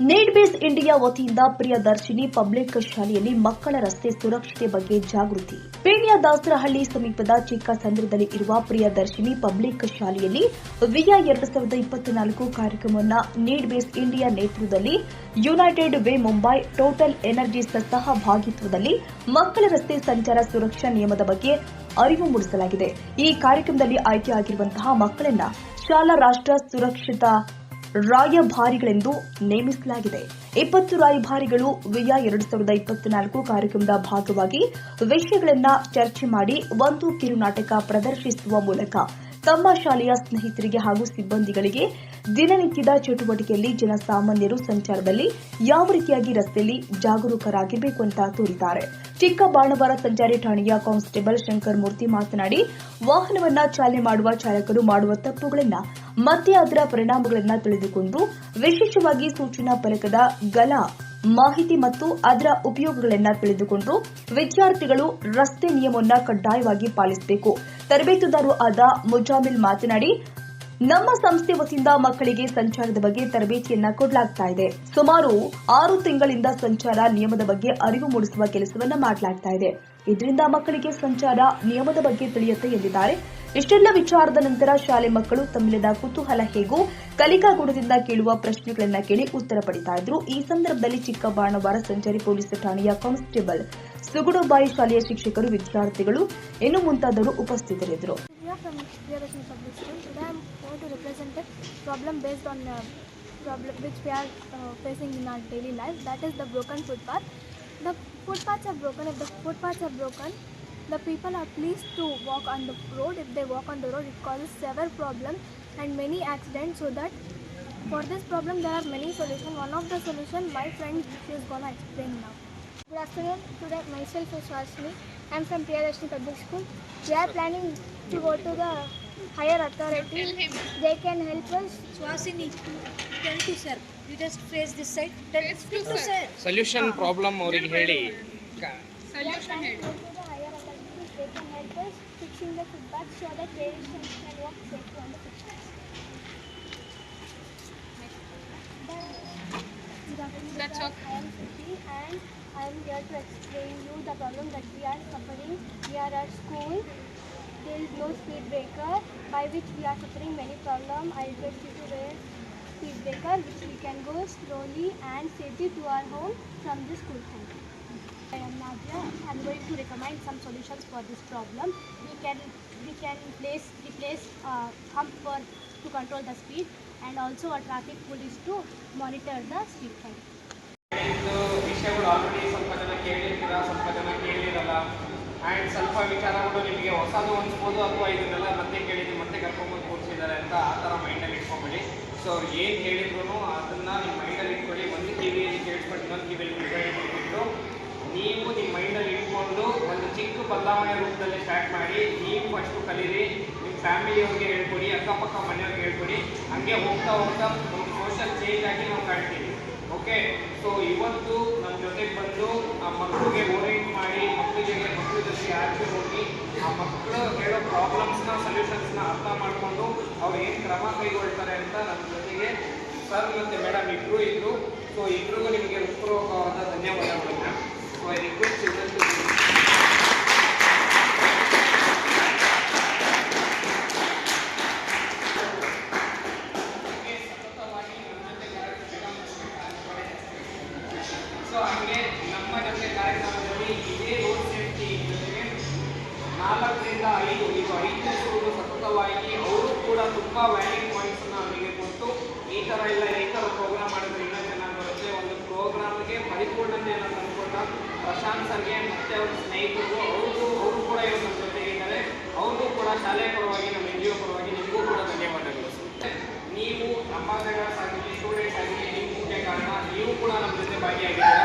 Need Base India ವತಿಯಿಂದ Priyadarshini public ಶಾಲೆಯಲ್ಲಿ ಮಕ್ಕಳ ರಸ್ತೆ ಸುರಕ್ಷತೆ ಬಗ್ಗೆ ಜಾಗೃತಿ. ಪೇಣಿಯ ದಾಸರಹಳ್ಳಿ ಸಮೀಪದ ಚಿಕ್ಕ ಸಂದ್ರದಲ್ಲಿ ಇರುವ ಪ್ರಿಯದರ್ಶಿನಿ ಪಬ್ಲಿಕ್ ಶಾಲೆಯಲ್ಲಿ ವಿಯಾ ಎರಡು ಸಾವಿರದ ಇಪ್ಪತ್ನಾಲ್ಕು ಕಾರ್ಯಕ್ರಮವನ್ನು ನೀಡ್ ಬೇಸ್ ಇಂಡಿಯಾ ನೇತೃತ್ವದಲ್ಲಿ United Way Mumbai Total Energies ಸಹಭಾಗಿತ್ವದಲ್ಲಿ ಮಕ್ಕಳ ರಸ್ತೆ ಸಂಚಾರ ಸುರಕ್ಷಾ ನಿಯಮದ ಬಗ್ಗೆ ಅರಿವು ಮೂಡಿಸಲಾಗಿದೆ. ಈ ಕಾರ್ಯಕ್ರಮದಲ್ಲಿ ಆಯ್ಕೆಯಾಗಿರುವಂತಹ ಮಕ್ಕಳನ್ನ ಶಾಲಾ ರಾಷ್ಟ್ರ ಸುರಕ್ಷತಾ ರಾಯಭಾರಿಗಳೆಂದು ನೇಮಿಸಲಾಗಿದೆ. ಇಪ್ಪತ್ತು ರಾಯಭಾರಿಗಳು ವಿಯಾ ಎರಡು ಸಾವಿರದ ಇಪ್ಪತ್ನಾಲ್ಕು ಕಾರ್ಯಕ್ರಮದ ಭಾಗವಾಗಿ ವಿಷಯಗಳನ್ನ ಚರ್ಚೆ ಮಾಡಿ ಒಂದು ಕಿರುನಾಟಕ ಪ್ರದರ್ಶಿಸುವ ಮೂಲಕ ತಮ್ಮ ಶಾಲೆಯ ಸ್ನೇಹಿತರಿಗೆ ಹಾಗೂ ಸಿಬ್ಬಂದಿಗಳಿಗೆ ದಿನನಿತ್ಯದ ಚಟುವಟಿಕೆಯಲ್ಲಿ ಜನಸಾಮಾನ್ಯರು ಸಂಚಾರದಲ್ಲಿ ಯಾವ ರೀತಿಯಾಗಿ ರಸ್ತೆಯಲ್ಲಿ ಜಾಗರೂಕರಾಗಿರಬೇಕು ಅಂತ ತೋರಿದ್ದಾರೆ. ಚಿಕ್ಕ ಬಾಣವಾರ ಸಂಚಾರಿ ಠಾಣೆಯ ಕಾನ್ಸ್ಟೇಬಲ್ ಶಂಕರ್ ಮೂರ್ತಿ ಮಾತನಾಡಿ, ವಾಹನವನ್ನ ಚಾಲನೆ ಮಾಡುವ ಚಾಲಕರು ಮಾಡುವ ತಪ್ಪುಗಳನ್ನ ಮತ್ತೆ ಅದರ ಪರಿಣಾಮಗಳನ್ನು ತಿಳಿದುಕೊಂಡು ವಿಶೇಷವಾಗಿ ಸೂಚನಾ ಫಲಕದ ಗಲ, ಮಾಹಿತಿ ಮತ್ತು ಅದರ ಉಪಯೋಗಗಳನ್ನು ತಿಳಿದುಕೊಂಡು ವಿದ್ಯಾರ್ಥಿಗಳು ರಸ್ತೆ ನಿಯಮವನ್ನು ಕಡ್ಡಾಯವಾಗಿ ಪಾಲಿಸಬೇಕು. ತರಬೇತುದಾರರು ಆದ ಮುಜಾಮಿಲ್ ಮಾತನಾಡಿ, ನಮ್ಮ ಸಂಸ್ಥೆ ವತಿಯಿಂದ ಮಕ್ಕಳಿಗೆ ಸಂಚಾರದ ಬಗ್ಗೆ ತರಬೇತಿಯನ್ನ ಕೊಡಲಾಗ್ತಾ ಇದೆ. ಸುಮಾರು ಆರು ತಿಂಗಳಿಂದ ಸಂಚಾರ ನಿಯಮದ ಬಗ್ಗೆ ಅರಿವು ಮೂಡಿಸುವ ಕೆಲಸವನ್ನ ಮಾಡಲಾಗ್ತಾ ಇದೆ. ಇದರಿಂದ ಮಕ್ಕಳಿಗೆ ಸಂಚಾರ ನಿಯಮದ ಬಗ್ಗೆ ತಿಳಿಯುತ್ತೆ ಎಂದಿದ್ದಾರೆ. ಇಷ್ಟೆಲ್ಲ ವಿಚಾರದ ನಂತರ ಶಾಲೆ ಮಕ್ಕಳು ತಮ್ಮಿಲ್ಲದ ಕುತೂಹಲ ಹೇಗೂ ಕಲಿಕಾ ಗುಡದಿಂದ ಕೇಳುವ ಪ್ರಶ್ನೆಗಳನ್ನು ಕೇಳಿ ಉತ್ತರ ಪಡಿತಾ ಇದ್ರು. ಈ ಸಂದರ್ಭದಲ್ಲಿ ಚಿಕ್ಕ ಬಾಣವಾರ ಸಂಚಾರಿ ಪೊಲೀಸ್ ಠಾಣೆಯ ಕಾನ್ಸ್ಟೇಬಲ್ ಸುಗುಡೋಬಾಯಿ ಶಾಲೆಯ ಶಿಕ್ಷಕರು, ವಿದ್ಯಾರ್ಥಿಗಳು, ಇನ್ನು ಮುಂತಾದವರು ಉಪಸ್ಥಿತರಿದ್ರು the footpaths are broken. If the footpaths are broken the people are pleased to walk on the road. If they walk on the road, it causes severe problems and many accidents. So that for this problem there are many solutions. One of the solution my friend she is gonna explain now. Good afternoon. Today myself is Swashni. I am from Priyadashini Public School. We are planning to go to the higher authority. They can help us. Swasini, tell to sir. You just face this side. Tell speak to sir. Solution problem ಅವ್ರಿಗೆ ಹೇಳಿ ಕ- We They can help us fixing the footpath so that can walk safely on the footpath. That's all. I am Siti and I am here to explain you the problem that we are suffering. We are at school. There is no speed breaker by which we are suffering many problems. I request you to wear speed breaker which we can go slowly and safely to our home from the school time. I am Nadia. I am going to recommend some solutions for this problem. We can we can place replace uh, hump for to control the speed and also a traffic police to monitor the speed time. ವಿಷಯಗಳು already ಸ್ವಲ್ಪ ಜನ ಕೇಳಿರ್ತೀರ ಸ್ವಲ್ಪ ಜನ ಕೇಳಿರಲ್ಲ and ಸ್ವಲ್ಪ ವಿಚಾರಗಳು ನಿಮಗೆ ಹೊಸದು ಅನಿಸ್ಬೋದು ಅಥವಾ ಇದನ್ನೆಲ್ಲ ಮತ್ತೆ ಕೇಳಿದ್ದು ಮತ್ತೆ ಕರ್ಕೊಂಬಂದು ಕೂರಿಸಿದ್ದಾರೆ ಅಂತ ಆ ಥರ ಮೈಂಡಲ್ಲಿ ಇಟ್ಕೊಂಬಿಡಿ ಸೊ ಅವ್ರು ಏನು ಹೇಳಿದ್ರು ಅದನ್ನು ನಿಮ್ಮ ಮೈಂಡಲ್ಲಿ ಇಟ್ಕೊಳ್ಳಿ ಒಂದು ಕಿವಿಯಲ್ಲಿ ಕೇಳಿಸ್ಕೊಂಡು ಇನ್ನೊಂದು ಕಿವಿಯಲ್ಲಿ ಬಿಟ್ಟು ನೀವು ನಿಮ್ಮ ಮೈಂಡಲ್ಲಿ ಇಟ್ಕೊಂಡು ಒಂದು ಚಿಕ್ಕ ಬದಲಾವಣೆ ರೂಪದಲ್ಲಿ ಸ್ಟಾರ್ಟ್ ಮಾಡಿ, ನೀವು ಫಸ್ಟು ಕಲೀರಿ, ನಿಮ್ಮ ಫ್ಯಾಮಿಲಿಯವ್ರಿಗೆ ಹೇಳ್ಕೊಡಿ, ಅಕ್ಕಪಕ್ಕ ಮನೆಯವ್ರಿಗೆ ಹೇಳ್ಕೊಡಿ, ಹಂಗೆ ಹೋಗ್ತಾ ಹೋಗ್ತಾ ಒಂದು ಸೋಷಲ್ ಚೇಂಜ್ ಆಗಿ ನಾವು ಕಾಣ್ತೀವಿ. ಓಕೆ ಸೊ ಇವತ್ತು ನಮ್ಮ ಜೊತೆಗೆ ಬಂದು ಆ ಮಕ್ಕಳಿಗೆ ಓರಿಯೆಂಟ್ ಮಾಡಿ, ಮಕ್ಕಳಿಗೆ ಮಕ್ಕಳ ಜೊತೆ ಆಚೆ ಹೋಗಿ ಆ ಮಕ್ಕಳು ಹೇಳೋ ಪ್ರಾಬ್ಲಮ್ಸ್ನ ಸೊಲ್ಯೂಷನ್ಸ್ನ ಅರ್ಥ ಮಾಡಿಕೊಂಡು ಅವ್ರು ಏನು ಕ್ರಮ ಕೈಗೊಳ್ತಾರೆ ಅಂತ ನಮ್ಮ ಜೊತೆಗೆ ಸರ್ ಮತ್ತು ಮೇಡಮ್ ಇಬ್ಬರು ಇದ್ದರು ಸೊ ಇಬ್ಬರಿಗೂ ನಿಮಗೆ ಉಪಯೋಗವಾದ ಧನ್ಯವಾದಗಳು ma'am I request children to so ಹಾಗೆ ನಮ್ಮ ಕಾರ್ಯಕ್ರಮದಲ್ಲಿ ಇದೇ ರೋಡ್ ಸೇಫ್ಟಿ ನಾಲ್ಕರಿಂದ ಐದು ಇದು ಐದು ಸತತವಾಗಿ ಅವರು ಕೂಡ ತುಂಬ ವ್ಯಾಲಿಡ್ ಪಾಯಿಂಟ್ಸನ್ನು ಅವರಿಗೆ ಕೊಟ್ಟು ಈ ಥರ ಎಲ್ಲ ಈ ಪ್ರೋಗ್ರಾಮ್ ಮಾಡಿದ್ರೆ ಇನ್ನೂ ಚೆನ್ನಾಗಿ ಬರುತ್ತೆ. ಒಂದು ಪ್ರೋಗ್ರಾಮ್ಗೆ ಪರಿಪೂರ್ಣತೆಯನ್ನು ತಂದುಕೊಂಡ ಪ್ರಶಾಂತ್ ಸರ್ಗೆ ಮತ್ತು ಅವ್ರ ಸ್ನೇಹಿತರು, ಅವ್ರಿಗೂ, ಅವರು ಕೂಡ ಇವರು ನಮ್ಮ ಜೊತೆಗೆ ಇದ್ದಾರೆ. ಅವ್ರಿಗೂ ಕೂಡ ಶಾಲೆ ಪರವಾಗಿ, ನಮ್ಮ ಎನ್ ಜಿ ಒ ಪರವಾಗಿ ನಿಮಗೂ ಕೂಡ ಧನ್ಯವಾದಗಳು. ನೀವು ನಮ್ಮ ಆಗಲಿ ಸ್ಟೂಡೆಂಟ್ಸ್ ನಿಮ್ಮ ಮುಖ್ಯ ಕಾರಣ, ನೀವು ಕೂಡ ನಮ್ಮ ಜೊತೆ ಭಾಗಿಯಾಗಿದ್ದೀರಾ.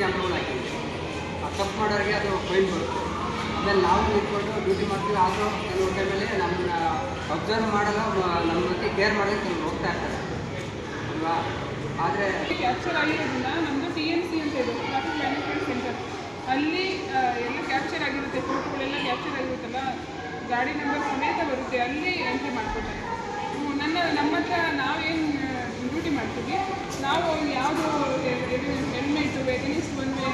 ಕ್ಯಾಮ್ರಾಗಳು ಹಾಕಿದ್ವಿ ಆ ತಪ್ಪು ಮಾಡೋರಿಗೆ ಅದು ಫೈನ್ ಬರುತ್ತೆ. ಆಮೇಲೆ ನಾವು ಇಟ್ಕೊಂಡು ಡ್ಯೂಟಿ ಮಾಡ್ತೀವಿ, ಆದರೂ ಕೆಲವು ಟೈಮಲ್ಲಿ ನಮ್ಮನ್ನ ಅಬ್ಸರ್ವ್ ಮಾಡಲ್ಲ ನಮ್ಮ ಬಗ್ಗೆ ಕೇರ್ ಮಾಡೋಕ್ಕೆ ಕೆಲವು ಹೋಗ್ತಾ ಇರ್ತಾರೆ. ಅಲ್ವಾ? ಆದರೆ ಕ್ಯಾಪ್ಚರ್ ಆಗಿರೋದ್ರಿಂದ ನಮ್ಮದು ಟಿ ಎಂ ಸಿ ಅಂತ ಇದೆ ಟ್ರಾಫಿಕ್ ಮ್ಯಾನೇಜ್ಮೆಂಟ್ ಸೆಂಟರ್ ಅಲ್ಲಿ ಎಲ್ಲ ಕ್ಯಾಪ್ಚರ್ ಆಗಿರುತ್ತೆ ಫೋಟೋಗಳೆಲ್ಲ ಕ್ಯಾಪ್ಚರ್ ಆಗಿರುತ್ತಲ್ಲ, ಗಾಡಿ ನಂಬರ್ ಸಮೇತ ಬರುತ್ತೆ, ಅಲ್ಲಿ ಎಂಟ್ರಿ ಮಾಡ್ಕೊಳ್ತಾರೆ ನನ್ನ ನಮ್ಮ ಹತ್ರ ನಾವೇನು ಡ್ಯೂಟಿ ಮಾಡ್ತೀವಿ. ನಾವು ಯಾವುದು ಹೆಲ್ಮೆಟ್ ವೆಹಿಕಲ್ಸ್ ಬಂದರೆ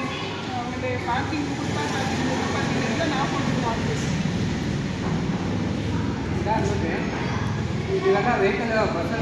ಆಮೇಲೆ ಪಾರ್ಕಿಂಗ್ ಫುಟ್ಪಾತ್ ಪಾರ್ಕಿಂಗ್ ಪಾರ್ಕಿಂಗ್ ಎಲ್ಲ ನಾವು ಕೊಡ್ತೀವಿ ನೋಡಿ ಇವಾಗ ವೆಹಿಕಲ್ ಬಸ್ಸಲ್ಲಿ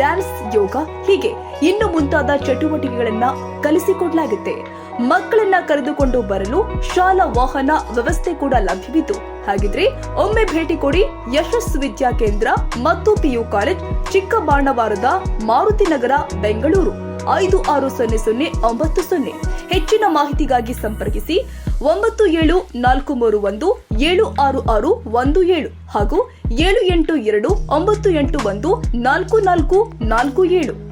ಡ್ಯಾನ್ಸ್, ಯೋಗ ಹೀಗೆ ಇನ್ನು ಮುಂತಾದ ಚಟುವಟಿಕೆಗಳನ್ನ ಕಲಿಸಿಕೊಡಲಾಗುತ್ತೆ. ಮಕ್ಕಳನ್ನ ಕರೆದುಕೊಂಡು ಬರಲು ಶಾಲಾ ವಾಹನ ವ್ಯವಸ್ಥೆ ಕೂಡ ಲಭ್ಯವಿದ್ದು ಹಾಗಿದ್ರೆ ಒಮ್ಮೆ ಭೇಟಿ ಕೊಡಿ ಯಶಸ್ ವಿದ್ಯಾ ಕೇಂದ್ರ ಮತ್ತು ಪಿಯು ಕಾಲೇಜ್, ಚಿಕ್ಕಬಾಣವಾರದ ಮಾರುತಿ ನಗರ, ಬೆಂಗಳೂರು. ಐದು ಆರು ಸೊನ್ನೆ ಸೊನ್ನೆ ಒಂಬತ್ತು ಸೊನ್ನೆ. ಹೆಚ್ಚಿನ ಮಾಹಿತಿಗಾಗಿ ಸಂಪರ್ಕಿಸಿ ಒಂಬತ್ತು ಏಳು ನಾಲ್ಕು ಮೂರು ಒಂದು ಏಳು ಆರು ಆರು ಒಂದು ಏಳು ಹಾಗೂ ಏಳು ಎಂಟು ಎರಡು ಒಂಬತ್ತು ಎಂಟು ಒಂದು ನಾಲ್ಕು ನಾಲ್ಕು ನಾಲ್ಕು ಏಳು.